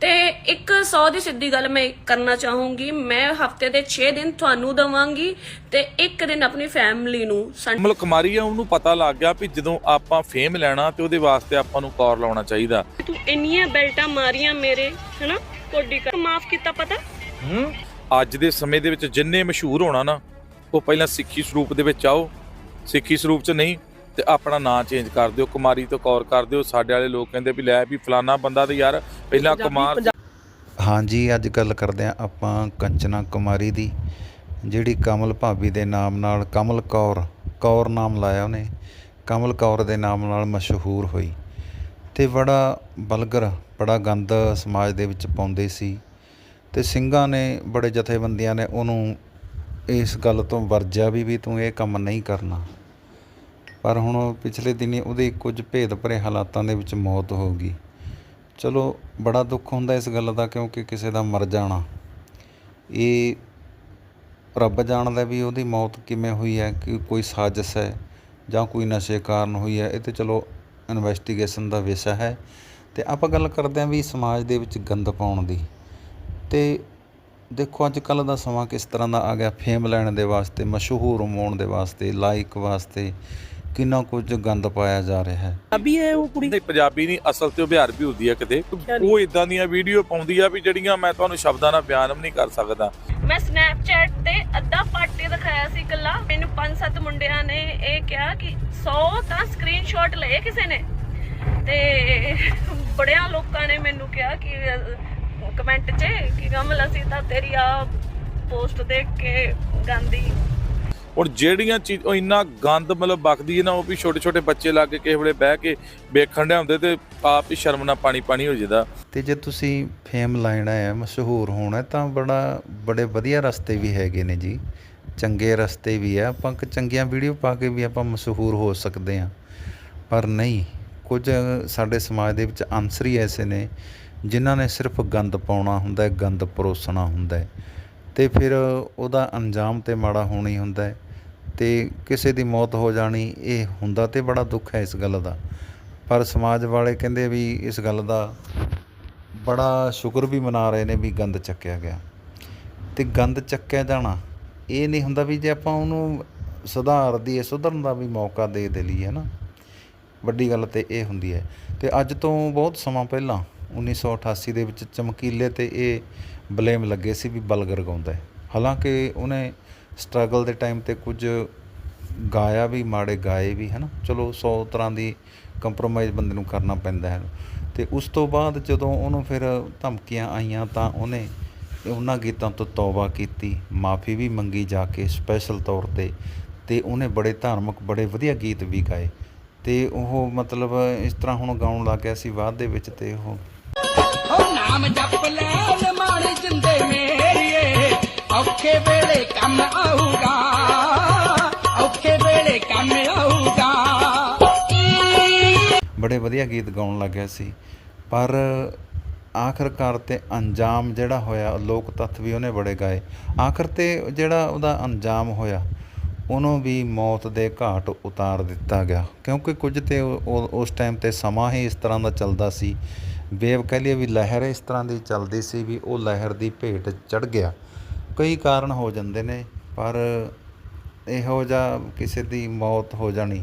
ਤੇ ਇੱਕ 100 ਦੀ ਸਿੱਧੀ ਗੱਲ ਮੈਂ ਕਰਨਾ ਚਾਹੂੰਗੀ ਮੈਂ ਹਫ਼ਤੇ ਦੇ 6 ਦਿਨ ਤੁਹਾਨੂੰ ਦਵਾਂਗੀ ਤੇ ਇੱਕ ਦਿਨ ਆਪਣੀ ਫੈਮਿਲੀ ਨੂੰ ਕਮਲ ਕੁਮਾਰੀ ਆ ਉਹਨੂੰ ਪਤਾ ਲੱਗ ਗਿਆ ਵੀ ਜਦੋਂ ਆਪਾਂ ਫੇਮ ਲੈਣਾ ਤੇ ਉਹਦੇ ਵਾਸਤੇ ਆਪਾਂ ਨੂੰ ਕੌਰ ਲਾਉਣਾ ਚਾਹੀਦਾ। ਤੂੰ ਇੰਨੀਆਂ ਬੈਲਟਾਂ ਮਾਰੀਆਂ ਮੇਰੇ ਹਨਾ? ਕੋਡੀ ਕਰ ਮਾਫ ਕੀਤਾ ਪਤਾ? ਅੱਜ ਦੇ ਸਮੇਂ ਦੇ ਵਿੱਚ ਜਿੰਨੇ ਮਸ਼ਹੂਰ ਹੋਣਾ ਨਾ ਉਹ ਪਹਿਲਾਂ ਸਿੱਖੀ ਸਰੂਪ ਦੇ ਵਿੱਚ ਆਓ। ਸਿੱਖੀ ਸਰੂਪ 'ਚ ਨਹੀਂ ਤੇ ਆਪਣਾ ਨਾਂ ਚੇਂਜ ਕਰ ਦਿਓ ਕੁਮਾਰੀ ਤੋਂ ਕੌਰ ਕਰ ਦਿਓ। ਸਾਡੇ ਵਾਲੇ ਲੋਕ ਕਹਿੰਦੇ ਵੀ ਲੈ ਵੀ ਫਲਾਨਾ ਬੰਦਾ ਤੇ ਯਾਰ ਪਹਿਲਾਂ ਕੁਮਾਰ ਹਾਂਜੀ ਅੱਜ ਗੱਲ ਕਰਦੇ ਹਾਂ ਆਪਾਂ ਕੰਚਨਾ ਕੁਮਾਰੀ ਦੀ ਜਿਹੜੀ ਕਮਲ ਭਾਬੀ ਦੇ ਨਾਮ ਨਾਲ ਕਮਲ ਕੌਰ ਕੌਰ ਨਾਮ ਲਾਇਆ ਉਹਨੇ। ਕਮਲ ਕੌਰ ਦੇ ਨਾਮ ਨਾਲ ਮਸ਼ਹੂਰ ਹੋਈ। ਤੇ ਬੜਾ ਬਲਗਰ ਬੜਾ ਗੰਦ ਸਮਾਜ ਦੇ ਵਿੱਚ ਪਾਉਂਦੇ ਸੀ। ਤੇ ਸਿੰਘਾਂ ਨੇ ਬੜੇ ਜਥੇਬੰਦੀਆਂ ਨੇ ਉਹਨੂੰ ਇਸ ਗੱਲ ਤੋਂ ਵਰਜਿਆ ਵੀ ਵੀ ਤੂੰ ਇਹ ਕੰਮ ਨਹੀਂ ਕਰਨਾ। ਪਰ ਹੁਣ ਪਿਛਲੇ ਦਿਨੀ ਉਹਦੀ ਕੁਝ ਭੇਦ ਭਰੇ ਹਾਲਾਤਾਂ ਦੇ ਵਿੱਚ ਮੌਤ ਹੋ ਗਈ। ਚਲੋ, ਬੜਾ ਦੁੱਖ ਹੁੰਦਾ ਇਸ ਗੱਲ ਦਾ ਕਿਉਂਕਿ ਕਿਸੇ ਦਾ ਮਰ ਜਾਣਾ। ਇਹ ਰੱਬ ਜਾਣਦਾ ਵੀ ਉਹਦੀ ਮੌਤ ਕਿਵੇਂ ਹੋਈ ਹੈ, ਕਿ ਕੋਈ ਸਾਜ਼ਿਸ਼ ਹੈ ਜਾਂ ਕੋਈ ਨਸ਼ੇ ਕਾਰਨ ਹੋਈ ਹੈ। ਇਹ ਤੇ ਚਲੋ ਇਨਵੈਸਟੀਗੇਸ਼ਨ ਦਾ ਵਿਸ਼ਾ ਹੈ। ਤੇ ਆਪਾਂ ਗੱਲ ਕਰਦੇ ਹਾਂ ਵੀ ਸਮਾਜ ਦੇ ਵਿੱਚ ਗੰਦ ਪਾਉਣ ਦੀ। ਤੇ ਦੇਖੋ ਅੱਜ ਕੱਲ੍ਹ ਦਾ ਸਮਾਂ ਕਿਸ ਤਰ੍ਹਾਂ ਦਾ ਆ ਗਿਆ। ਫੇਮ ਲੈਣ ਦੇ ਵਾਸਤੇ, ਮਸ਼ਹੂਰ ਹੋਣ ਦੇ ਵਾਸਤੇ ਲਾਈਕ ਵਾਸਤੇ ਕਿੰਨਾ ਕੁਝ ਗੰਦ ਪਾਇਆ ਜਾ ਰਿਹਾ ਹੈ। ਅਭੀ ਹੈ ਉਹ ਕੁੜੀ? ਨਹੀਂ ਪੰਜਾਬੀ ਨਹੀਂ ਅਸਲ ਤੇ ਉਹ ਬਿਹਾਰ ਵੀ ਹੁੰਦੀ ਹੈ ਕਿਤੇ। ਉਹ ਇਦਾਂ ਦੀਆਂ ਵੀਡੀਓ ਪਾਉਂਦੀ ਆ ਵੀ ਜਿਹੜੀਆਂ ਮੈਂ ਤੁਹਾਨੂੰ ਸ਼ਬਦਾਂ ਨਾਲ ਬਿਆਨ ਵੀ ਨਹੀਂ ਕਰ ਸਕਦਾ। ਮੈਂ ਸਨੈਪਚੈਟ ਤੇ ਅੱਧਾ ਪਾਰਟੀ ਦਿਖਾਇਆ ਸੀ ਇਕੱਲਾ। ਮੈਨੂੰ ਪੰਜ ਸੱਤ ਮੁੰਡਿਆਂ ਨੇ ਇਹ ਕਿਹਾ ਕਿ 100 ਤਾਂ ਸਕਰੀਨਸ਼ਾਟ ਲਏ ਕਿਸੇ ਨੇ। ਤੇ ਬੜਿਆਂ ਲੋਕਾਂ ਨੇ ਮੈਨੂੰ ਕਿਹਾ ਕਿ ਕਮੈਂਟ 'ਚ ਕਿ ਕਮਲ ਅਸੀਂ ਤਾਂ ਤੇਰੀ ਆ ਪੋਸਟ ਦੇਖ ਕੇ ਗਾਂਧੀ ਹੁਣ ਜਿਹੜੀਆਂ ਚੀਜ਼ ਉਹ ਇੰਨਾ ਗੰਦ ਮਤਲਬ ਬਖਦੀ ਹੈ ਨਾ, ਉਹ ਵੀ ਛੋਟੇ ਛੋਟੇ ਬੱਚੇ ਲਾ ਕੇ ਕਿਸੇ ਵੇਲੇ ਬਹਿ ਕੇ ਵੇਖਣ ਦੇ ਹੁੰਦੇ ਤੇ ਆਪ ਹੀ ਸ਼ਰਮ ਨਾਲ ਪਾਣੀ ਪਾਣੀ ਹੋ ਜਾਂਦਾ ਤੇ ਜੇ ਤੁਸੀਂ ਫੇਮ ਲੈਣਾ ਹੈ ਮਸ਼ਹੂਰ ਹੋਣਾ, ਤਾਂ ਬੜਾ, ਬੜੇ ਵਧੀਆ ਰਸਤੇ ਵੀ ਹੈਗੇ ਨੇ ਜੀ। ਚੰਗੇ ਰਸਤੇ ਵੀ ਆ, ਆਪਾਂ ਕ- ਚੰਗੀਆਂ ਵੀਡੀਓ ਪਾ ਕੇ ਵੀ ਆਪਾਂ ਮਸ਼ਹੂਰ ਹੋ ਸਕਦੇ ਹਾਂ। ਪਰ ਨਹੀਂ, ਕੁਝ ਸਾਡੇ ਸਮਾਜ ਦੇ ਵਿੱਚ ਅਨਸਰ ਹੀ ਐਸੇ ਨੇ, ਜਿਨ੍ਹਾਂ ਨੇ ਸਿਰਫ ਗੰਦ ਪਾਉਣਾ ਹੁੰਦਾ ਹੈ, ਗੰਦ ਪਰੋਸਣਾ ਹੁੰਦਾ ਹੈ। ਤੇ ਫਿਰ ਉਹਦਾ ਅੰਜਾਮ ਤੇ ਮਾੜਾ ਹੋਣਾ ਹੀ ਹੁੰਦਾ ਹੈ। ਤੇ ਕਿਸੇ ਦੀ ਮੌਤ ਹੋ ਜਾਣੀ, ਇਹ ਹੁੰਦਾ ਤੇ ਬੜਾ ਦੁੱਖ ਹੈ ਇਸ ਗੱਲ ਦਾ। ਪਰ ਸਮਾਜ ਵਾਲੇ ਕਹਿੰਦੇ ਵੀ ਇਸ ਗੱਲ ਦਾ ਬੜਾ ਸ਼ੁਕਰ ਵੀ ਮਨਾ ਰਹੇ ਨੇ ਵੀ ਗੰਦ ਚੱਕਿਆ ਗਿਆ। ਤੇ ਗੰਦ ਚੱਕਿਆ ਜਾਣਾ, ਇਹ ਨਹੀਂ ਹੁੰਦਾ ਵੀ ਜੇ ਆਪਾਂ ਉਹਨੂੰ ਸੁਧਾਰ ਦੀ ਸੁਧਰਨ ਦਾ ਵੀ ਮੌਕਾ ਦੇ ਦੇ ਲਈ ਹੈ ਨਾ ਵੱਡੀ ਗੱਲ ਤੇ ਇਹ ਹੁੰਦੀ ਹੈ। ਤੇ ਅੱਜ ਤੋਂ ਬਹੁਤ ਸਮਾਂ ਪਹਿਲਾਂ 1988 ਦੇ ਵਿੱਚ ਚਮਕੀਲੇ ਤੇ ਇਹ ਬਲੇਮ ਲੱਗੇ ਸੀ ਵੀ ਬਲਗਰ ਗਾਉਂਦਾ ਹਾਲਾਂਕਿ ਉਹਨੇ ਸਟਰਗਲ ਦੇ ਟਾਈਮ ਤੇ ਕੁਝ ਗਾਇਆ ਵੀ, ਮਾੜੇ ਗਾਏ ਵੀ ਹੈ ਨਾ ਚਲੋ 100 ਤਰ੍ਹਾਂ ਦੀ ਕੰਪਰੋਮਾਈਜ਼ ਬੰਦੇ ਨੂੰ ਕਰਨਾ ਪੈਂਦਾ ਹੈ। ਤੇ ਉਸ ਤੋਂ ਬਾਅਦ ਜਦੋਂ ਉਹਨੂੰ ਫਿਰ ਧਮਕੀਆਂ ਆਈਆਂ ਤਾਂ ਉਹਨੇ ਉਹਨਾਂ ਗੀਤਾਂ ਤੋਂ ਤੌਬਾ ਕੀਤੀ, ਮਾਫੀ ਵੀ ਮੰਗੀ ਜਾ ਕੇ ਸਪੈਸ਼ਲ ਤੌਰ ਤੇ ਤੇ ਉਹਨੇ ਬੜੇ ਧਾਰਮਿਕ, ਬੜੇ ਵਧੀਆ ਗੀਤ ਵੀ ਗਾਏ। ਤੇ ਉਹ ਮਤਲਬ ਇਸ ਤਰ੍ਹਾਂ ਹੁਣ ਗਾਉਣ ਲੱਗ ਗਿਆ ਸੀ ਬਾਅਦ ਦੇ ਵਿੱਚ ਤੇ ਉਹ ਨਾਮ ਜਪ ਲੈ ਮਾਰੇ ਜਿੰਦੇ ਵੇਲੇ ਕੰਮ ਆਊਗਾ, ਔਖੇ ਵੇਲੇ ਕੰਮ ਆਊਗਾ। ਬੜੇ ਵਧੀਆ ਗੀਤ ਗਾਉਣ ਲੱਗਿਆ ਸੀ, ਪਰ ਆਖਰਕਾਰ ਤੇ ਅੰਜਾਮ ਜਿਹੜਾ ਹੋਇਆ, ਲੋਕ ਤੱਥ ਵੀ ਉਹਨੇ ਬੜੇ ਗਾਏ। ਆਖਰ ਤੇ ਜਿਹੜਾ ਉਹਦਾ ਅੰਜਾਮ ਹੋਇਆ, ਉਹਨੂੰ ਵੀ ਮੌਤ ਦੇ ਘਾਟ ਉਤਾਰ ਦਿੱਤਾ ਗਿਆ। ਕਿਉਂਕਿ ਕੁਝ ਤੇ ਉਹ- ਉਸ ਟਾਈਮ ਤੇ ਸਮਾਂ ਹੀ ਇਸ ਤਰ੍ਹਾਂ ਦਾ ਚੱਲਦਾ ਸੀ। ਵੇਵ ਕਹਿ ਲਈਏ ਵੀ ਲਹਿਰ ਇਸ ਤਰ੍ਹਾਂ ਦੀ ਚੱਲਦੀ ਸੀ ਵੀ ਉਹ ਲਹਿਰ ਦੀ ਭੇਟ ਚੜ ਗਿਆ। ਕਈ ਕਾਰਨ ਹੋ ਜਾਂਦੇ ਨੇ ਪਰ ਇਹੋ ਜਿਹਾ ਕਿਸੇ ਦੀ ਮੌਤ ਹੋ ਜਾਣੀ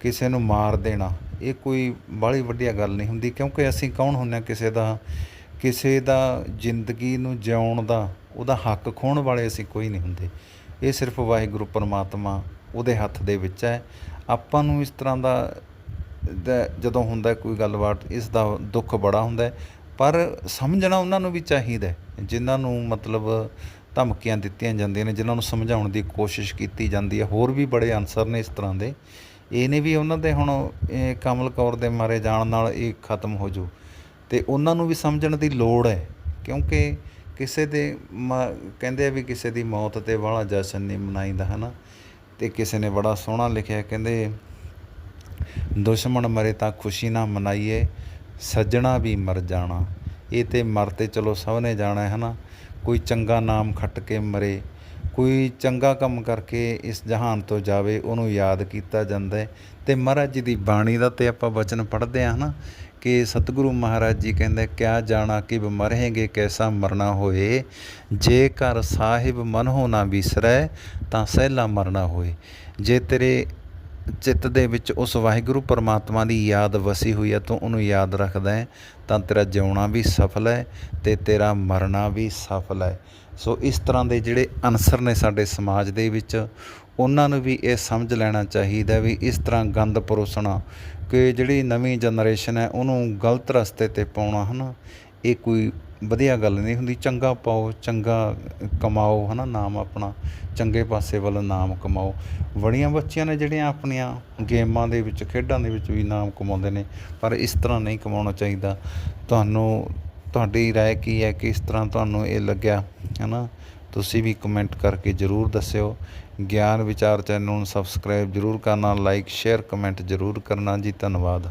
ਕਿਸੇ ਨੂੰ ਮਾਰ ਦੇਣਾ ਇਹ ਕੋਈ ਬਾਹਲੀ ਵੱਡੀ ਗੱਲ ਨਹੀਂ ਹੁੰਦੀ ਕਿਉਂਕਿ ਅਸੀਂ ਕੌਣ ਹੁੰਦੇ ਹਾਂ ਕਿਸੇ ਦਾ ਕਿਸੇ ਦਾ ਜ਼ਿੰਦਗੀ ਨੂੰ ਜਿਉਣ ਦਾ ਉਹਦਾ ਹੱਕ ਖੋਹਣ ਵਾਲੇ ਅਸੀਂ ਕੋਈ ਨਹੀਂ ਹੁੰਦੇ। ਇਹ ਸਿਰਫ ਵਾਹਿਗੁਰੂ ਪਰਮਾਤਮਾ ਉਹਦੇ ਹੱਥ ਦੇ ਵਿੱਚ ਹੈ। ਆਪਾਂ ਨੂੰ ਇਸ ਤਰ੍ਹਾਂ ਦਾ ਜਦੋਂ ਹੁੰਦਾ ਕੋਈ ਗੱਲਬਾਤ ਇਸ ਦਾ ਦੁੱਖ ਬੜਾ ਹੁੰਦਾ ਪਰ ਸਮਝਣਾ ਉਹਨਾਂ ਨੂੰ ਵੀ ਚਾਹੀਦਾ ਹੈ, ਜਿਨ੍ਹਾਂ ਨੂੰ ਮਤਲਬ ਧਮਕੀਆਂ ਦਿੱਤੀਆਂ ਜਾਂਦੀਆਂ ਨੇ, ਜਿਨ੍ਹਾਂ ਨੂੰ ਸਮਝਾਉਣ ਦੀ ਕੋਸ਼ਿਸ਼ ਕੀਤੀ ਜਾਂਦੀ ਹੈ। ਹੋਰ ਵੀ ਬੜੇ ਅਨਸਰ ਨੇ ਇਸ ਤਰ੍ਹਾਂ ਦੇ। ਇਹ ਨੇ ਵੀ ਉਹਨਾਂ ਦੇ ਹੁਣ, ਇਹ ਕਮਲ ਕੌਰ ਦੇ ਮਾਰੇ ਜਾਣ ਨਾਲ ਇਹ ਖਤਮ ਹੋ ਜੂ ਤੇ ਉਹਨਾਂ ਨੂੰ ਵੀ ਸਮਝਣ ਦੀ ਲੋੜ ਹੈ, ਕਿਉਂਕਿ ਕਿਸੇ ਦੇ ਮ- ਕਹਿੰਦੇ ਆ ਵੀ ਕਿਸੇ ਦੀ ਮੌਤ ਤੇ ਵਾਲਾ ਜਸ਼ਨ ਨਹੀਂ ਮਨਾਈਦਾ, ਹਨਾ? ਤੇ ਕਿਸੇ ਨੇ ਬੜਾ ਸੋਹਣਾ ਲਿਖਿਆ, ਕਹਿੰਦੇ, ਦੁਸ਼ਮਣ ਮਰੇ ਤਾਂ ਖੁਸ਼ੀ ਨਾ ਮਨਾਈਏ, ਸੱਜਣਾ ਵੀ ਮਰ ਜਾਣਾ। ਇਹ ਤੇ ਮਰ ਤੇ ਚਲੋ ਸਭ ਨੇ ਜਾਣਾ ਹੈ, ਹਨਾ? ਕੋਈ ਚੰਗਾ ਨਾਮ ਖੱਟ ਕੇ ਮਰੇ, ਕੋਈ ਚੰਗਾ ਕੰਮ ਕਰਕੇ ਇਸ ਜਹਾਨ ਤੋਂ ਜਾਵੇ, ਉਹਨੂੰ ਯਾਦ ਕੀਤਾ ਜਾਂਦਾ ਹੈ। ਤੇ ਮਹਾਰਾਜ ਜੀ ਦੀ ਬਾਣੀ ਦਾ ਤੇ ਆਪਾਂ ਵਚਨ ਪੜ੍ਹਦੇ ਆ ਹਨਾ ਕਿ ਸਤਿਗੁਰੂ ਮਹਾਰਾਜ ਜੀ ਕਹਿੰਦੇ ਕਿਆ ਜਾਣਾ ਕਿ ਮਰਹੇਗੇ, ਕੈਸਾ ਮਰਨਾ ਹੋਏ? ਜੇ ਕਰ ਸਾਹਿਬ ਮਨ ਹੋ ਨਾ ਵਿਸਰੈ, ਤਾਂ ਸਹਿਲਾ ਮਰਨਾ ਹੋਏ। ਜੇ ਤੇਰੇ ਚਿੱਤ ਦੇ ਵਿੱਚ ਉਸ ਵਾਹਿਗੁਰੂ ਪਰਮਾਤਮਾ ਦੀ ਯਾਦ ਵਸੀ ਹੋਈ ਹੈ, ਤੂੰ ਉਹਨੂੰ ਯਾਦ ਰੱਖਦਾ ਹੈ, ਤਾਂ ਤੇਰਾ ਜਿਉਣਾ ਵੀ ਸਫਲ ਹੈ ਤੇ ਤੇਰਾ ਮਰਨਾ ਵੀ ਸਫਲ ਹੈ। ਸੋ ਇਸ ਤਰ੍ਹਾਂ ਦੇ ਜਿਹੜੇ ਅਨਸਰ ਨੇ ਸਾਡੇ ਸਮਾਜ ਦੇ ਵਿੱਚ, ਉਹਨਾਂ ਨੂੰ ਵੀ ਇਹ ਸਮਝ ਲੈਣਾ ਚਾਹੀਦਾ ਵੀ ਇਸ ਤਰ੍ਹਾਂ ਗੰਦ ਪਰੋਸਣਾ ਕਿ ਜਿਹੜੀ ਨਵੀਂ ਜਨਰੇਸ਼ਨ ਹੈ, ਉਹਨੂੰ ਗਲਤ ਰਸਤੇ ਤੇ ਪਾਉਣਾ, ਹਨਾ? ਇਹ ਕੋਈ ਵਧੀਆ ਗੱਲ ਨਹੀਂ ਹੁੰਦੀ ਚੰਗਾ ਪਾਓ ਚੰਗਾ ਕਮਾਓ ਹਨਾ ਨਾਮ ਆਪਣਾ ਚੰਗੇ ਪਾਸੇ ਵੱਲ ਨਾਮ ਕਮਾਓ ਬੜੀਆਂ ਬੱਚੀਆਂ ਨੇ ਜਿਹੜੀਆਂ ਆਪਣੀਆਂ ਗੇਮਾਂ ਦੇ ਵਿੱਚ ਖੇਡਾਂ ਦੇ ਵਿੱਚ ਵੀ ਨਾਮ ਕਮਾਉਂਦੇ ਨੇ ਪਰ ਇਸ ਤਰ੍ਹਾਂ ਨਹੀਂ ਕਮਾਉਣਾ ਚਾਹੀਦਾ ਤੁਹਾਨੂੰ ਤੁਹਾਡੀ رائے ਕੀ ਹੈ ਕਿਸ ਤਰ੍ਹਾਂ ਤੁਹਾਨੂੰ ਇਹ ਲੱਗਿਆ ਹਨਾ ਤੁਸੀਂ ਵੀ ਕਮੈਂਟ ਕਰਕੇ ਜਰੂਰ ਦੱਸਿਓ ਗਿਆਨ ਵਿਚਾਰ ਚੈਨਲ ਨੂੰ ਸਬਸਕ੍ਰਾਈਬ ਜਰੂਰ ਕਰਨਾ ਲਾਈਕ ਸ਼ੇਅਰ ਕਮੈਂਟ ਜਰੂਰ ਕਰਨਾ ਜੀ ਧੰਨਵਾਦ